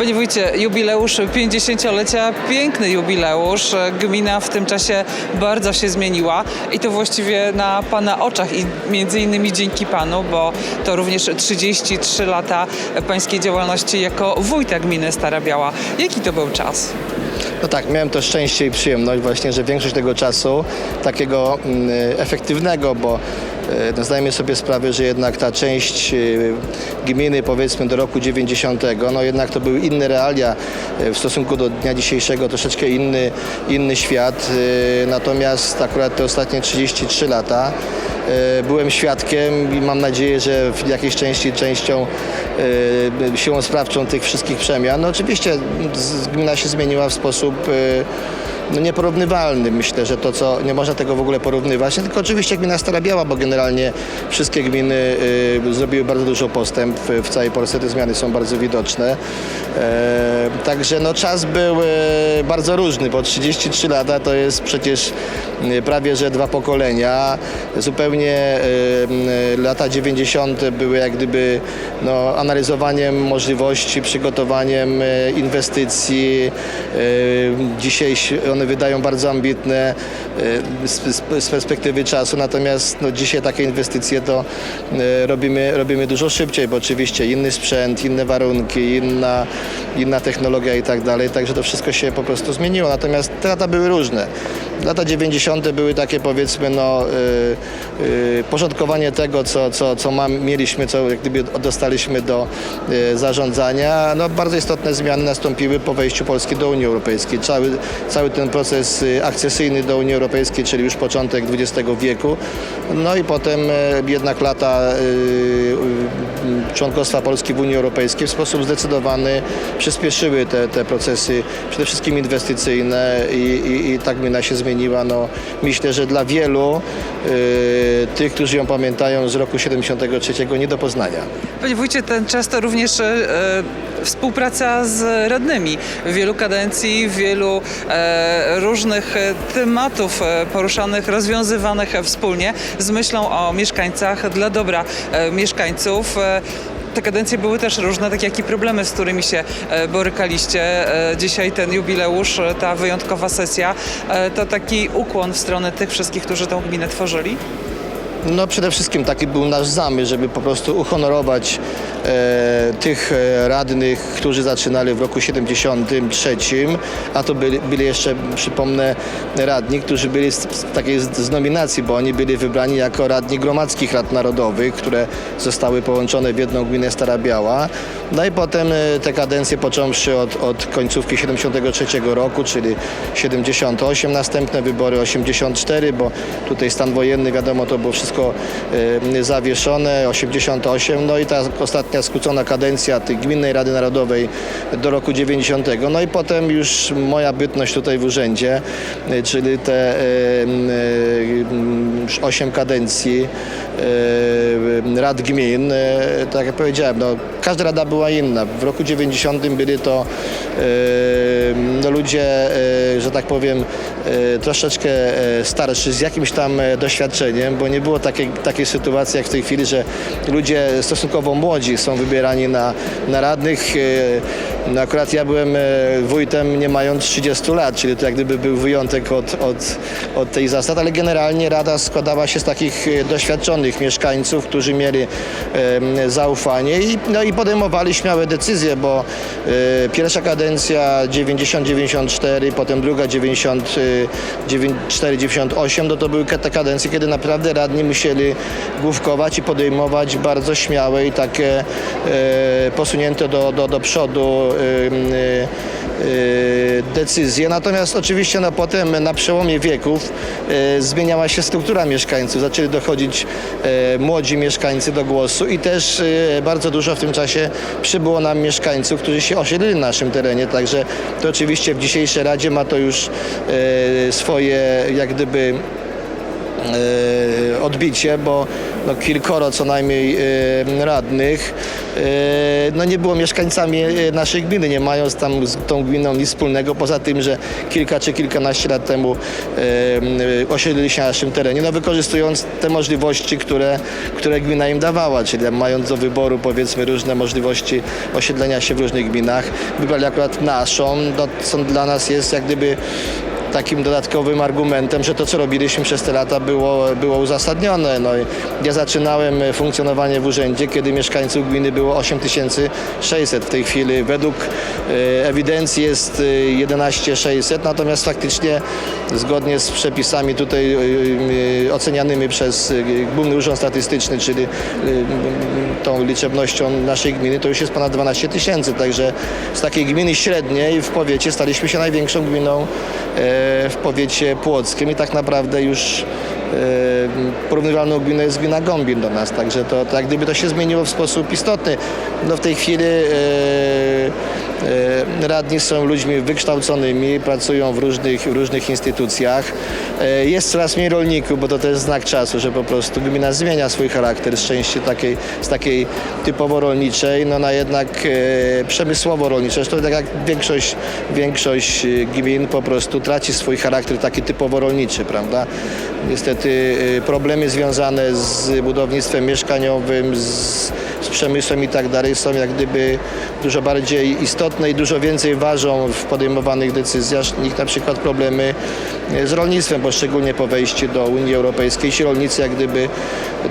Panie wójcie, jubileusz 50-lecia, piękny jubileusz. Gmina w tym czasie bardzo się zmieniła i to właściwie na Pana oczach i między innymi dzięki Panu, bo to również 33 lata Pańskiej działalności jako wójta gminy Stara Biała. Jaki to był czas? No tak, miałem to szczęście i przyjemność właśnie, że większość tego czasu takiego mm, efektywnego, bo no, zdajemy sobie sprawę, że jednak ta część e, gminy powiedzmy do roku 90, no jednak to były inne realia e, w stosunku do dnia dzisiejszego, troszeczkę inny, inny świat. E, Natomiast akurat te ostatnie 33 lata e, byłem świadkiem i mam nadzieję, że w jakiejś części częścią e, siłą sprawczą tych wszystkich przemian. No oczywiście gmina się zmieniła w sposób e, no nieporównywalny. Myślę, że to, co nie można tego w ogóle porównywać, nie tylko oczywiście gmina Stara Biała, bo generalnie wszystkie gminy y, zrobiły bardzo dużo postęp w, w całej Polsce, te zmiany są bardzo widoczne. E, także no, czas był e, bardzo różny, bo 33 lata to jest przecież y, prawie, że dwa pokolenia. Zupełnie y, y, lata 90. były jak gdyby no, analizowaniem możliwości, przygotowaniem inwestycji. Dzisiaj one wydają bardzo ambitne z, perspektywy czasu, natomiast no, dzisiaj takie inwestycje to robimy, robimy dużo szybciej, bo oczywiście inny sprzęt, inne warunki, inna, inna technologia i tak dalej, także to wszystko się po prostu zmieniło. Natomiast te lata były różne. Lata 90. były takie powiedzmy no, y, y, porządkowanie tego, co, co, co mam, mieliśmy, co jak gdyby dostaliśmy do y, zarządzania. No, bardzo istotne zmiany nastąpiły po wejściu Polski do Unii Europejskiej. Cały, cały ten proces y, akcesyjny do Unii Europejskiej, czyli już początek XX wieku. No i potem y, jednak lata y, członkostwa Polski w Unii Europejskiej w sposób zdecydowany przyspieszyły te, te procesy, przede wszystkim inwestycyjne i, i, i tak gmina się zmieniła. No, myślę, że dla wielu y, tych, którzy ją pamiętają z roku 73 nie do poznania. Panie wójcie, ten czas to również e, współpraca z radnymi. Wielu kadencji, wielu e, różnych e, tematów poruszanych, rozwiązywanych wspólnie z myślą o mieszkańcach, dla dobra mieszkańców. Te kadencje były też różne, tak jak i problemy, z którymi się e, borykaliście. E, Dzisiaj ten jubileusz, e, ta wyjątkowa sesja, to taki ukłon w stronę tych wszystkich, którzy tą gminę tworzyli. No przede wszystkim taki był nasz zamysł, żeby po prostu uhonorować e, tych e, radnych, którzy zaczynali w roku 73, a to byli, byli jeszcze, przypomnę, radni, którzy byli z, z takiej z, z nominacji, bo oni byli wybrani jako radni gromadzkich rad narodowych, które zostały połączone w jedną gminę Stara Biała. No i potem e, te kadencje począwszy od, od końcówki 73 roku, czyli 78, następne wybory 84, bo tutaj stan wojenny, wiadomo, to było wszystko e, zawieszone, 88, no i ta ostatnia skrócona kadencja tej Gminnej Rady Narodowej do roku 90. No i potem już moja bytność tutaj w urzędzie, e, czyli te e, e, już 8 kadencji e, rad gmin, tak jak powiedziałem, no, każda rada była inna. W roku 90 byli to no, ludzie, e, że tak powiem, e, troszeczkę e, starszy, z jakimś tam doświadczeniem, bo nie było takiej, takiej sytuacji jak w tej chwili, że ludzie stosunkowo młodzi są wybierani na, na radnych. No akurat ja byłem e, wójtem nie mając 30 lat, czyli to jak gdyby był wyjątek od, od, od tej zasad, ale generalnie rada składała się z takich e, doświadczonych mieszkańców, którzy mieli zaufanie i, no i podejmowali śmiałe decyzje, bo e, pierwsza kadencja 90-94, potem druga 94-98, no to były te kadencje, kiedy naprawdę radni musieli główkować i podejmować bardzo śmiałe i takie posunięte do, do, do przodu decyzje. Natomiast oczywiście no, potem na przełomie wieków e, zmieniała się struktura mieszkańców. Zaczęli dochodzić młodzi mieszkańcy do głosu i też bardzo dużo w tym czasie przybyło nam mieszkańców, którzy się osiedlili na naszym terenie. Także to oczywiście w dzisiejszej Radzie ma to już swoje jak gdyby odbicie, bo no, kilkoro co najmniej e, radnych e, no, nie było mieszkańcami e, naszej gminy, nie mają z, tam, z tą gminą nic wspólnego, poza tym, że kilka czy kilkanaście lat temu e, e, osiedlili się na naszym terenie, no, wykorzystując te możliwości, które, które gmina im dawała, czyli mając do wyboru powiedzmy różne możliwości osiedlenia się w różnych gminach, wybrali akurat naszą, no, co dla nas jest jak gdyby takim dodatkowym argumentem, że to, co robiliśmy przez te lata było, było uzasadnione. No, ja zaczynałem funkcjonowanie w urzędzie, kiedy mieszkańców gminy było 8600. W tej chwili według e, ewidencji jest e, 11600, natomiast faktycznie zgodnie z przepisami tutaj e, e, ocenianymi przez e, Główny Urząd Statystyczny, czyli tą liczebnością naszej gminy, to już jest ponad 12 tysięcy. Także z takiej gminy średniej w powiecie staliśmy się największą gminą e, w powiecie płockim i tak naprawdę już e, porównywalną gminą jest gmina Gombin do nas, także to, jak gdyby to się zmieniło w sposób istotny. No w tej chwili e, radni są ludźmi wykształconymi, pracują w różnych, różnych instytucjach. E, jest coraz mniej rolników, bo to też znak czasu, że po prostu gmina zmienia swój charakter z części takiej, z takiej typowo rolniczej, no na jednak e, przemysłowo rolniczej. Zresztą tak jak większość, większość e, gmin po prostu traci swój charakter taki typowo rolniczy, prawda? Niestety problemy związane z budownictwem mieszkaniowym, z, z przemysłem i tak dalej są jak gdyby dużo bardziej istotne i dużo więcej ważą w podejmowanych decyzjach niż na przykład problemy e, z rolnictwem, bo szczególnie po wejściu do Unii Europejskiej ci rolnicy jak gdyby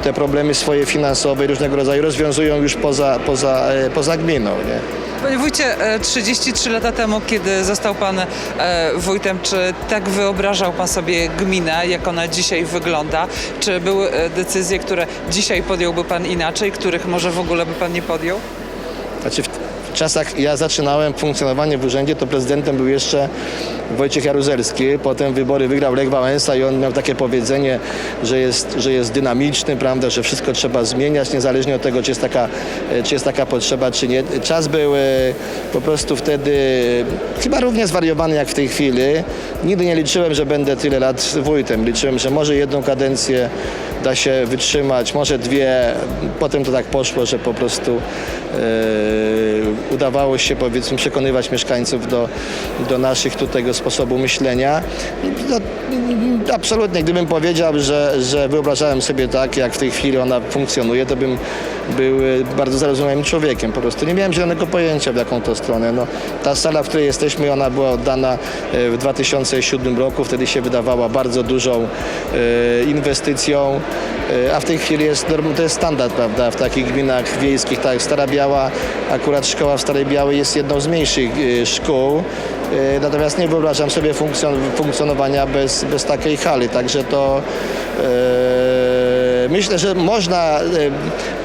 te problemy swoje finansowe i różnego rodzaju rozwiązują już poza, poza, e, poza gminą. Nie? Panie wójcie, e, 33 lata temu, kiedy został pan e, wójtem, czy tak wyobrażał pan sobie gminę, jak ona dzisiaj wygląda? Czy były e, decyzje, które dzisiaj podjąłby pan inaczej, których może w ogóle by pan nie podjął? Znaczy w, czasach ja zaczynałem funkcjonowanie w urzędzie, to prezydentem był jeszcze Wojciech Jaruzelski. Potem wybory wygrał Lech Wałęsa i on miał takie powiedzenie, że jest, że jest dynamiczny, prawda, że wszystko trzeba zmieniać, niezależnie od tego, czy jest taka, e, czy jest taka potrzeba, czy nie. Czas był e, po prostu wtedy chyba równie zwariowany jak w tej chwili. Nigdy nie liczyłem, że będę tyle lat wójtem. Liczyłem, że może jedną kadencję da się wytrzymać, może dwie. Potem to tak poszło, że po prostu e, udawało się powiedzmy przekonywać mieszkańców do, do naszych tutaj sposobu myślenia. No, absolutnie, gdybym powiedział, że, że wyobrażałem sobie tak, jak w tej chwili ona funkcjonuje, to bym był e, bardzo zarozumiałym człowiekiem. Po prostu nie miałem zielonego pojęcia, w jaką to stronę. No, ta sala, w której jesteśmy, ona była oddana e, w 2007 roku. Wtedy się wydawała bardzo dużą inwestycją, a w tej chwili jest, norm- to jest standard, prawda, w takich gminach wiejskich, tak jak Stara Biała, akurat szkoła w Starej Białej jest jedną z mniejszych e, szkół, e, natomiast nie wyobrażam sobie funkcjon- funkcjonowania bez, bez takiej hali, także to e, myślę, że można e,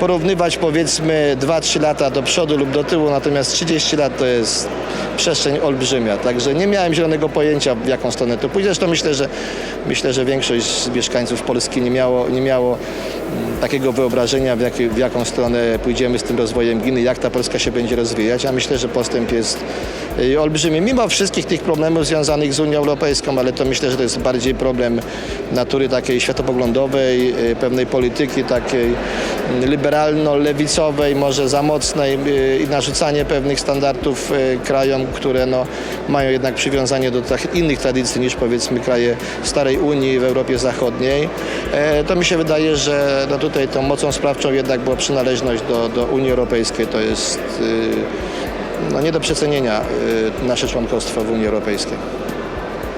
porównywać powiedzmy 2-3 lata do przodu lub do tyłu, natomiast 30 lat to jest przestrzeń olbrzymia, także nie miałem zielonego pojęcia w jaką stronę to pójdzie, zresztą myślę, że myślę, że większość z mieszkańców Polski nie miało, nie miało mm, takiego wyobrażenia w, jakie, w jaką stronę pójdziemy z tym rozwojem gminy, jak ta Polska się będzie rozwijać, a myślę, że postęp jest y, olbrzymi, mimo wszystkich tych problemów związanych z Unią Europejską, ale to myślę, że to jest bardziej problem natury takiej światopoglądowej, y, pewnej polityki takiej mm, liberalno-lewicowej, może za mocnej y, i narzucanie pewnych standardów y, krajom, które no, mają jednak przywiązanie do tak innych tradycji niż powiedzmy kraje starej Unii w Europie Zachodniej. E, To mi się wydaje, że no, tutaj tą mocą sprawczą jednak była przynależność do, do Unii Europejskiej. To jest no, nie do przecenienia nasze członkostwo w Unii Europejskiej.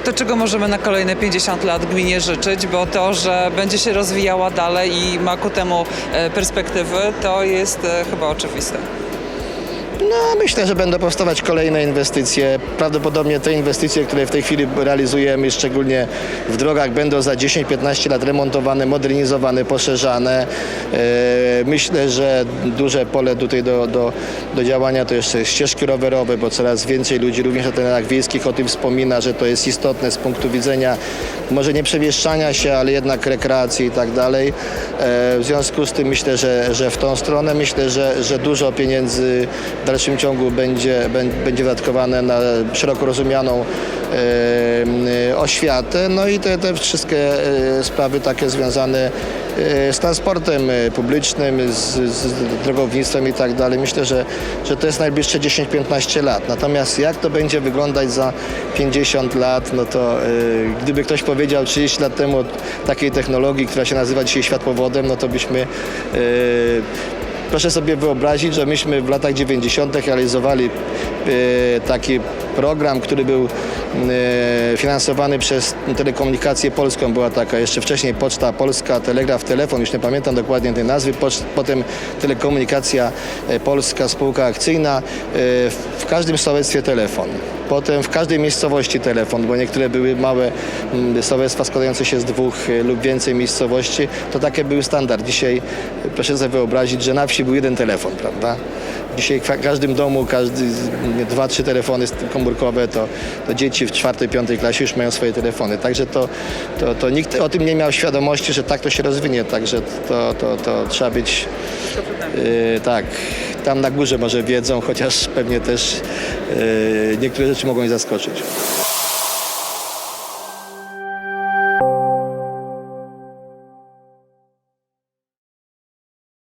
To czego możemy na kolejne 50 lat gminie życzyć, bo to, że będzie się rozwijała dalej i ma ku temu e, perspektywy, to jest e, chyba oczywiste. No, myślę, że będą powstawać kolejne inwestycje. Prawdopodobnie te inwestycje, które w tej chwili realizujemy, szczególnie w drogach, będą za 10-15 lat remontowane, modernizowane, poszerzane. E, Myślę, że duże pole tutaj do, do, do działania to jeszcze ścieżki rowerowe, bo coraz więcej ludzi również na terenach wiejskich o tym wspomina, że to jest istotne z punktu widzenia może nie przemieszczania się, ale jednak rekreacji i tak dalej. E, W związku z tym myślę, że, że w tą stronę myślę, że, że dużo pieniędzy w dalszym ciągu będzie, bę- będzie wydatkowane na szeroko rozumianą oświatę. No i te, te wszystkie e, sprawy takie związane e, z transportem e, publicznym, z, z drogownictwem i tak dalej. Myślę, że, że to jest najbliższe 10-15 lat. Natomiast jak to będzie wyglądać za 50 lat, no to gdyby ktoś powiedział 30 lat temu o takiej technologii, która się nazywa dzisiaj światłowodem, no to byśmy Proszę sobie wyobrazić, że myśmy w latach 90. realizowali e, taki program, który był e, finansowany przez Telekomunikację Polską. Była taka jeszcze wcześniej Poczta Polska, Telegraf, Telefon, już nie pamiętam dokładnie tej nazwy. Potem Telekomunikacja e, Polska, spółka akcyjna. E, W każdym sołectwie telefon. Potem w każdej miejscowości telefon, bo niektóre były małe mm, sołectwa składające się z dwóch lub więcej miejscowości. To takie był standard. Dzisiaj proszę sobie wyobrazić, że na wsi był jeden telefon, prawda? Dzisiaj w każdym domu, każdy, dwa, trzy telefony komórkowe, to, to dzieci w czwartej, piątej klasie już mają swoje telefony. Także to, to, to nikt o tym nie miał świadomości, że tak to się rozwinie. Także to, to, to trzeba być Yy, tak, tam na górze może wiedzą, chociaż pewnie też yy, niektóre rzeczy mogą ich zaskoczyć.